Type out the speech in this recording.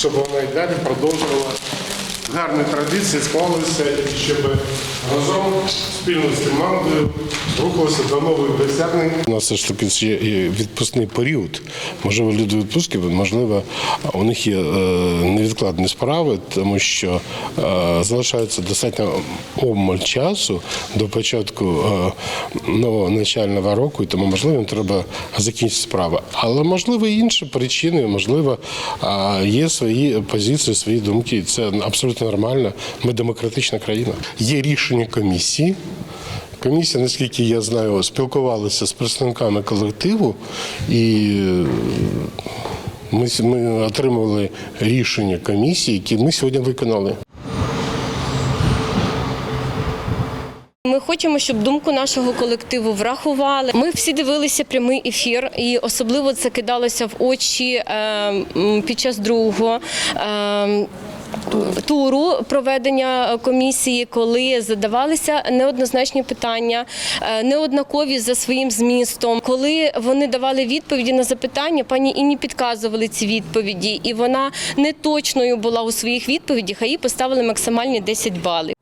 щоб вона і далі продовжувала гарні традиції, склалися щоб разом спільно з командою рухалися до нових досягнень. У нас все ж таки і відпускний період. Можливо, люди відпустки, можливо, у них є е, невідкладні справи, тому що е, залишається достатньо обмаль часу до початку е, нового навчального року, і тому можливо їм треба закінчити справи. Але можливо інші причини, можливо, є свої позиції, свої думки. Це абсолютно нормально. Ми демократична країна. Є рішення комісії. Комісія, наскільки я знаю, спілкувалася з представниками колективу, і е, ми, ми отримали рішення комісії, які ми сьогодні виконали. Ми хочемо, щоб думку нашого колективу врахували. Ми всі дивилися прямий ефір, і особливо це кидалося в очі е, під час другого. Туру проведення комісії, коли задавалися неоднозначні питання, е, неоднакові за своїм змістом. Коли вони давали відповіді на запитання, пані Інні підказували ці відповіді, і вона не точною була у своїх відповідях, а їй поставили максимальні 10 балів.